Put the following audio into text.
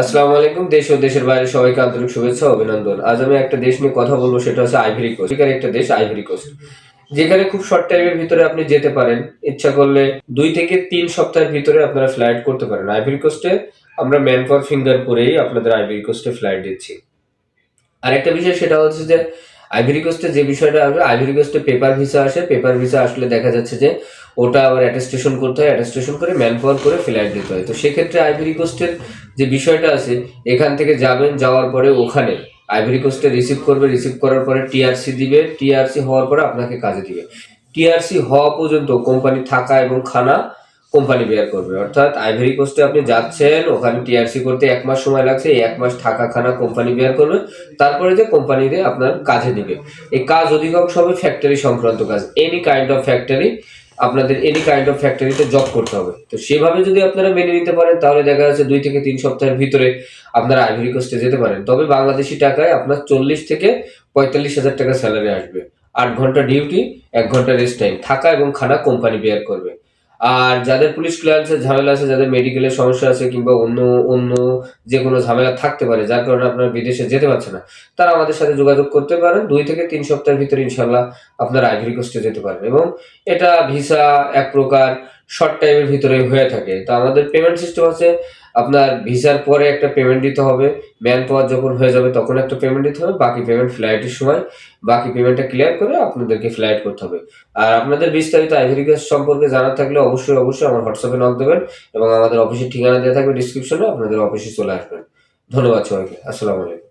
আসসালামু আলাইকুম, দেশ ও দেশের বাইরে সবাইকে আন্তরিক শুভেচ্ছা অভিনন্দন। আজ আমি একটা দেশ নিয়ে কথা বলব, সেটা হচ্ছে আইভরি কোস্ট এখানে একটা দেশ আইভরি কোস্ট যেখানে খুব শর্ট টাইমের ভিতরে আপনি যেতে পারেন। ইচ্ছা করলে দুই থেকে তিন সপ্তাহের ভিতরে আপনারা ফ্লাইট করতে পারেন। আইভরি কোস্টে আমরা ম্যান ফর ফিঙ্গার করেই আপনাদের আইভরি কোস্টে ফ্লাইট দিচ্ছি। আর একটা বিষয়, সেটা হচ্ছে যে আইভরি কোস্টে যে বিষয়টা আসবে আইভরি কোস্টে পেপার ভিসা আসে। পেপার ভিসা আসলে দেখা যাচ্ছে যে ওটা আবার অ্যাটেস্টেশন করতে হয় অ্যাটেস্টেশন করে ম্যান পাওয়ার করে ফ্লাইট দিতে হয়। তো সেক্ষেত্রে আইভরি কোস্টের যে বিষয়টা আছে, এখান থেকে যাবেন, যাওয়ার পরে ওখানে আইভরি কোস্টে রিসিভ করবে রিসিভ করার পরে টিআরসি দিবে। টিআরসি হওয়ার পরে আপনাকে কাজে দিবে। টিআরসি হওয়া পর্যন্ত কোম্পানি থাকা এবং খানা কোম্পানি বেয়ার করবে। অর্থাৎ আইভরি কোস্টে আপনি যাচ্ছেন, ওখানে টিআরসি করতে এক মাস সময় লাগছে, এই এক মাস থাকা খানা কোম্পানি বেয়ার করবে, তারপরে যে কোম্পানিতে আপনার কাজে দিবে। এই কাজ অধিকাংশ হবে ফ্যাক্টরি সংক্রান্ত কাজ। এনি কাইন্ড অফ ফ্যাক্টরি আপনাদের এনি কাইন্ড অফ ফ্যাক্টরিতে জব করতে হবে। তো সেভাবে যদি আপনারা মেনে নিতে পারেন, তাহলে দেখা যাচ্ছে দুই থেকে তিন সপ্তাহের ভিতরে আপনারা আইভরি কোস্টে যেতে পারেন। তবে বাংলাদেশি টাকায় আপনার চল্লিশ থেকে পঁয়তাল্লিশ হাজার টাকা স্যালারি আসবে। আট ঘণ্টা ডিউটি এক ঘণ্টা রেস্ট টাইম থাকা এবং খানা কোম্পানি বেয়ার করবে। আর যাদের পুলিশ ক্লিয়ারেন্সের ঝামেলা আছে, যাদের মেডিকেলের সমস্যা আছে কিংবা অন্য অন্য যে কোনো ঝামেলা থাকতে পারে, যার কারণে আপনারা বিদেশে যেতে পারছে না, তারা আমাদের সাথে যোগাযোগ করতে পারেন। দুই থেকে তিন সপ্তাহের ভিতরে ইনশাল্লাহ আপনারা আইভরি কোস্টে যেতে পারেন এবং এটা ভিসা এক প্রকার শর্ট টাইমের ভিতরে হয়ে থাকে। তো আমাদের পেমেন্ট সিস্টেম আছে, আপনার ভিসার পরে একটা পেমেন্ট দিতে হবে ম্যান পাওয়ার যখন হয়ে যাবে তখন একটা পেমেন্ট দিতে হবে, বাকি পেমেন্ট ফ্লাইটের সময়, বাকি পেমেন্টটা ক্লিয়ার করে আপনাদেরকে ফ্লাইট করতে হবে। আর আপনাদের বিস্তারিত আইভরি কোস্ট সম্পর্কে জানার থাকলে অবশ্যই অবশ্যই আমার হোয়াটসঅ্যাপে নক দেবেন এবং আমাদের অফিসের ঠিকানা দেওয়া থাকবে ডিসক্রিপশনে আপনাদের অফিসে চলে আসবেন। ধন্যবাদ সবাইকে, আসসালামু আলাইকুম।